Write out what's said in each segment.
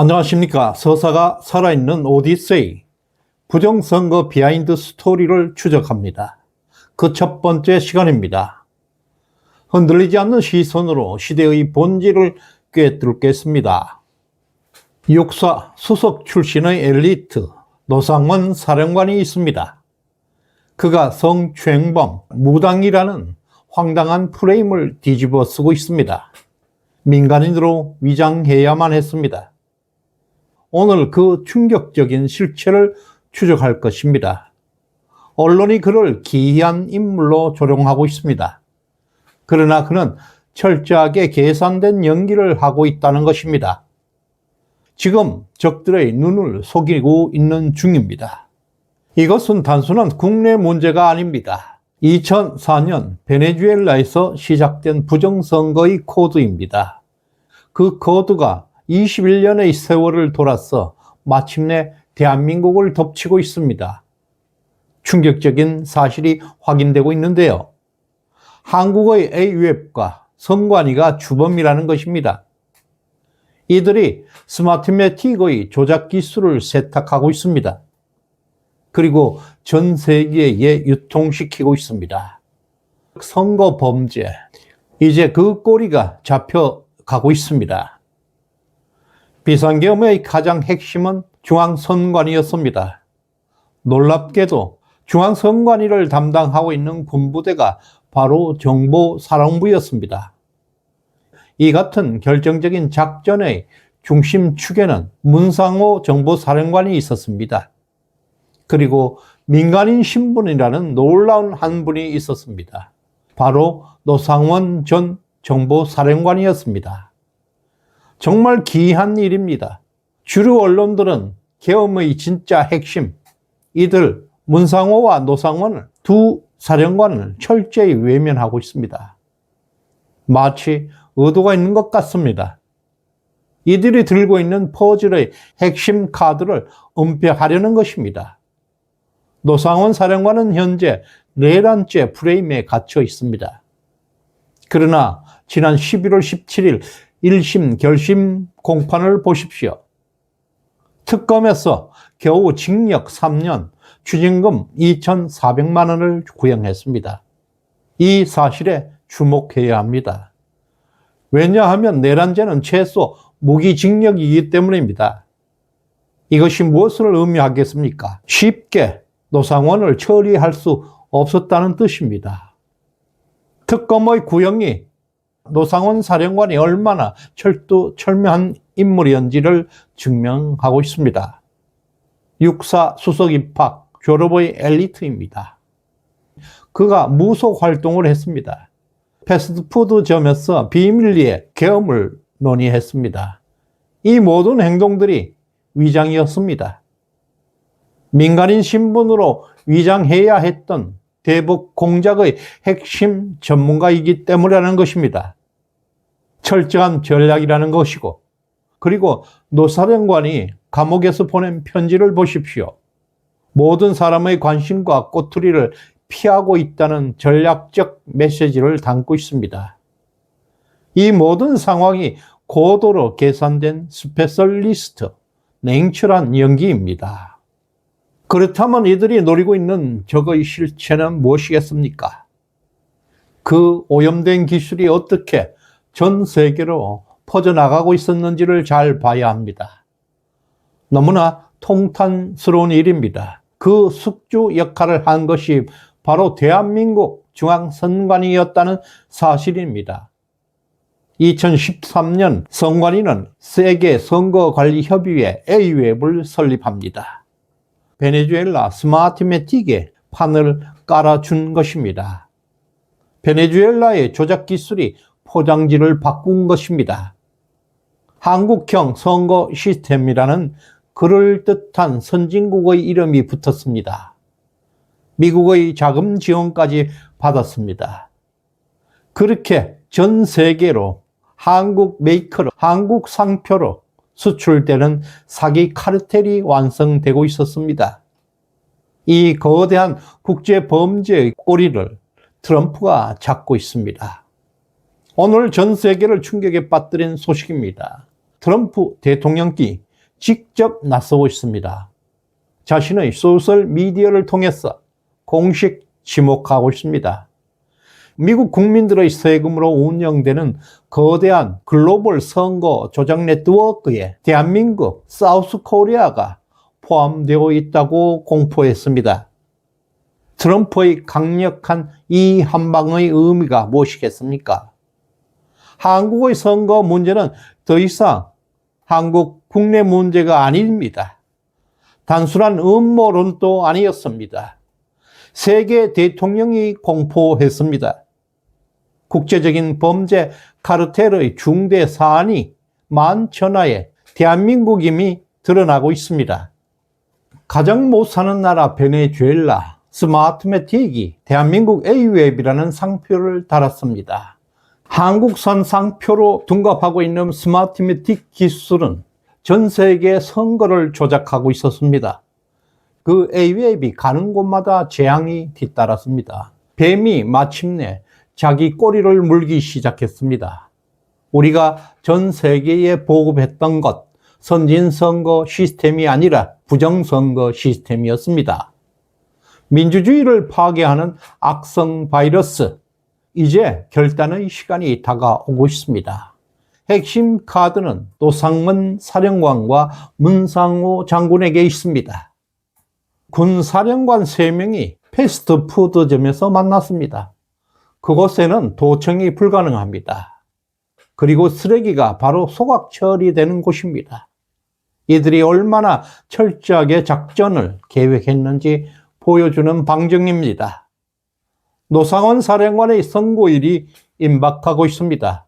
안녕하십니까. 서사가 살아있는 오디세이. 부정선거 비하인드 스토리를 추적합니다. 그 첫 번째 시간입니다. 흔들리지 않는 시선으로 시대의 본질을 꿰뚫겠습니다. 육사 수석 출신의 엘리트 노상원 사령관이 있습니다. 그가 성추행범 무당이라는 황당한 프레임을 뒤집어 쓰고 있습니다. 민간인으로 위장해야만 했습니다. 오늘 그 충격적인 실체를 추적할 것입니다. 언론이 그를 기이한 인물로 조롱하고 있습니다. 그러나 그는 철저하게 계산된 연기를 하고 있다는 것입니다. 지금 적들의 눈을 속이고 있는 중입니다. 이것은 단순한 국내 문제가 아닙니다. 2004년 베네수엘라에서 시작된 부정선거의 코드입니다. 그 코드가 21년의 세월을 돌아서 마침내 대한민국을 덮치고 있습니다. 충격적인 사실이 확인되고 있는데요. 한국의 A웹과 선관위가 주범이라는 것입니다. 이들이 스마트매틱의 조작 기술을 세탁하고 있습니다. 그리고 전 세계에 유통시키고 있습니다. 선거 범죄. 이제 그 꼬리가 잡혀가고 있습니다. 비상계엄의 가장 핵심은 중앙선관위였습니다. 놀랍게도 중앙선관위를 담당하고 있는 군부대가 바로 정보사령부였습니다. 이 같은 결정적인 작전의 중심 축에는 문상호 정보사령관이 있었습니다. 그리고 민간인 신분이라는 놀라운 한 분이 있었습니다. 바로 노상원 전 정보사령관이었습니다. 정말 기이한 일입니다. 주류 언론들은 계엄의 진짜 핵심, 이들 문상호와 노상원을 두 사령관을 철저히 외면하고 있습니다. 마치 의도가 있는 것 같습니다. 이들이 들고 있는 퍼즐의 핵심 카드를 은폐하려는 것입니다. 노상원 사령관은 현재 내란죄 프레임에 갇혀 있습니다. 그러나 지난 11월 17일 1심 결심 공판을 보십시오. 특검에서 겨우 징역 3년, 추징금 2,400만 원을 구형했습니다. 이 사실에 주목해야 합니다. 왜냐하면 내란죄는 최소 무기징역이기 때문입니다. 이것이 무엇을 의미하겠습니까? 쉽게 노상원을 처리할 수 없었다는 뜻입니다. 특검의 구형이 노상원 사령관이 얼마나 철두, 철저한 인물이었는지를 증명하고 있습니다. 육사 수석 입학, 졸업의 엘리트입니다. 그가 무속 활동을 했습니다. 패스트푸드점에서 비밀리에 계엄을 논의했습니다. 이 모든 행동들이 위장이었습니다. 민간인 신분으로 위장해야 했던 대북 공작의 핵심 전문가이기 때문이라는 것입니다. 철저한 전략이라는 것이고, 그리고 노사령관이 감옥에서 보낸 편지를 보십시오. 모든 사람의 관심과 꼬투리를 피하고 있다는 전략적 메시지를 담고 있습니다. 이 모든 상황이 고도로 계산된 스페셜리스트, 냉철한 연기입니다. 그렇다면 이들이 노리고 있는 적의 실체는 무엇이겠습니까? 그 오염된 기술이 어떻게 전 세계로 퍼져나가고 있었는지를 잘 봐야 합니다. 너무나 통탄스러운 일입니다. 그 숙주 역할을 한 것이 바로 대한민국 중앙선관위였다는 사실입니다. 2013년 선관위는 세계 선거관리협의회 A웹을 설립합니다. 베네수엘라 스마트매틱에 판을 깔아준 것입니다. 베네수엘라의 조작 기술이 포장지를 바꾼 것입니다. 한국형 선거 시스템이라는 그럴듯한 선진국의 이름이 붙었습니다. 미국의 자금 지원까지 받았습니다. 그렇게 전 세계로 한국 메이커로, 한국 상표로 수출되는 사기 카르텔이 완성되고 있었습니다. 이 거대한 국제 범죄의 꼬리를 트럼프가 잡고 있습니다. 오늘 전 세계를 충격에 빠뜨린 소식입니다. 트럼프 대통령기 직접 나서고 있습니다. 자신의 소셜 미디어를 통해서 공식 지목하고 있습니다. 미국 국민들의 세금으로 운영되는 거대한 글로벌 선거 조작 네트워크에 대한민국 사우스 코리아가 포함되어 있다고 공포했습니다. 트럼프의 강력한 이 한방의 의미가 무엇이겠습니까? 한국의 선거 문제는 더 이상 한국 국내 문제가 아닙니다. 단순한 음모론도 아니었습니다. 세계 대통령이 공포했습니다. 국제적인 범죄 카르텔의 중대 사안이 만천하에 대한민국임이 드러나고 있습니다. 가장 못 사는 나라 베네수엘라 스마트매틱이 대한민국 A웹이라는 상표를 달았습니다. 한국산 상표로 둔갑하고 있는 스마트매틱 기술은 전 세계 선거를 조작하고 있었습니다. 그 A웹이 가는 곳마다 재앙이 뒤따랐습니다. 뱀이 마침내 자기 꼬리를 물기 시작했습니다. 우리가 전 세계에 보급했던 것, 선진선거 시스템이 아니라 부정선거 시스템이었습니다. 민주주의를 파괴하는 악성 바이러스, 이제 결단의 시간이 다가오고 있습니다. 핵심 카드는 노상문 사령관과 문상호 장군에게 있습니다. 군 사령관 3명이 패스트푸드점에서 만났습니다. 그곳에는 도청이 불가능합니다. 그리고 쓰레기가 바로 소각 처리되는 곳입니다. 이들이 얼마나 철저하게 작전을 계획했는지 보여주는 방증입니다. 노상원 사령관의 선고일이 임박하고 있습니다.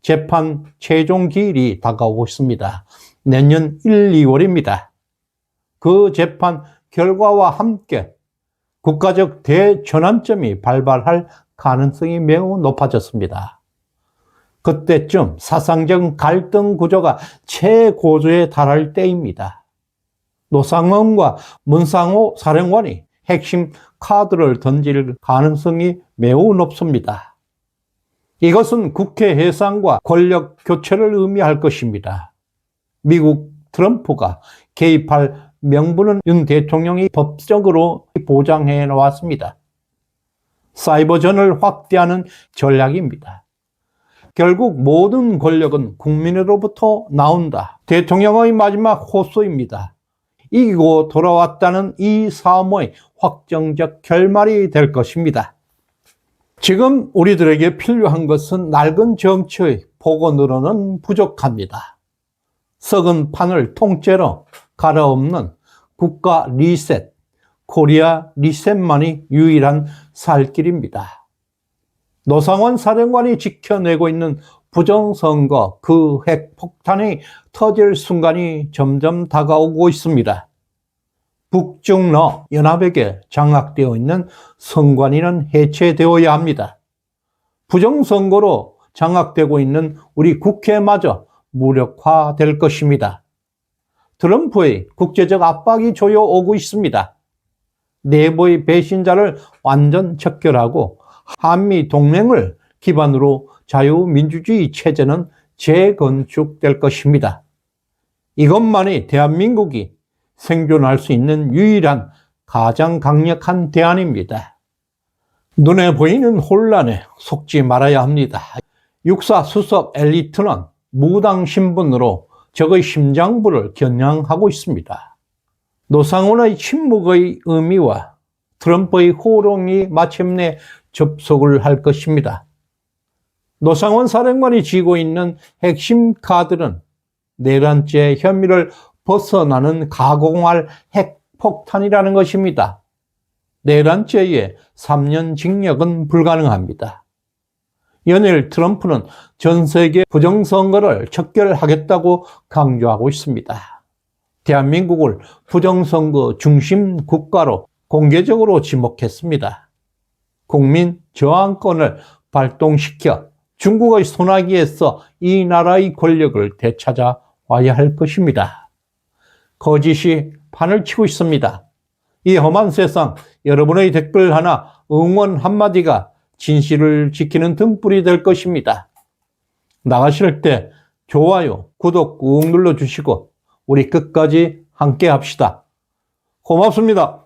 재판 최종 기일이 다가오고 있습니다. 내년 1, 2월입니다. 그 재판 결과와 함께 국가적 대전환점이 발발할 가능성이 매우 높아졌습니다. 그때쯤 사상적 갈등 구조가 최고조에 달할 때입니다. 노상원과 문상호 사령관이 핵심 카드를 던질 가능성이 매우 높습니다. 이것은 국회 해산과 권력 교체를 의미할 것입니다. 미국 트럼프가 개입할 명분은 윤 대통령이 법적으로 보장해 놓았습니다. 사이버전을 확대하는 전략입니다. 결국 모든 권력은 국민으로부터 나온다. 대통령의 마지막 호소입니다. 이기고 돌아왔다는 이 사모의 확정적 결말이 될 것입니다. 지금 우리들에게 필요한 것은 낡은 정치의 복원으로는 부족합니다. 썩은 판을 통째로 갈아엎는 국가 리셋, 코리아 리셋만이 유일한 살 길입니다. 노상원 사령관이 지켜내고 있는 부정선거 그 핵폭탄이 터질 순간이 점점 다가오고 있습니다. 북중러 연합에게 장악되어 있는 선관위는 해체되어야 합니다. 부정선거로 장악되고 있는 우리 국회마저 무력화될 것입니다. 트럼프의 국제적 압박이 조여오고 있습니다. 내부의 배신자를 완전 척결하고 한미 동맹을 기반으로 자유민주주의 체제는 재건축될 것입니다. 이것만이 대한민국이 생존할 수 있는 유일한 가장 강력한 대안입니다. 눈에 보이는 혼란에 속지 말아야 합니다. 육사 수석 엘리트는 무당 신분으로 적의 심장부를 겨냥하고 있습니다. 노상훈의 침묵의 의미와 트럼프의 호롱이 마침내 접속을 할 것입니다. 노상원 사령관이 쥐고 있는 핵심 카드는 내란죄 혐의를 벗어나는 가공할 핵폭탄이라는 것입니다. 내란죄에 3년 징역은 불가능합니다. 연일 트럼프는 전 세계 부정선거를 척결하겠다고 강조하고 있습니다. 대한민국을 부정선거 중심 국가로 공개적으로 지목했습니다. 국민 저항권을 발동시켜 중국의 소나기에서 이 나라의 권력을 되찾아 와야 할 것입니다. 거짓이 판을 치고 있습니다. 이 험한 세상 여러분의 댓글 하나, 응원 한마디가 진실을 지키는 등불이 될 것입니다. 나가실 때 좋아요, 구독 꾹 눌러주시고 우리 끝까지 함께 합시다. 고맙습니다.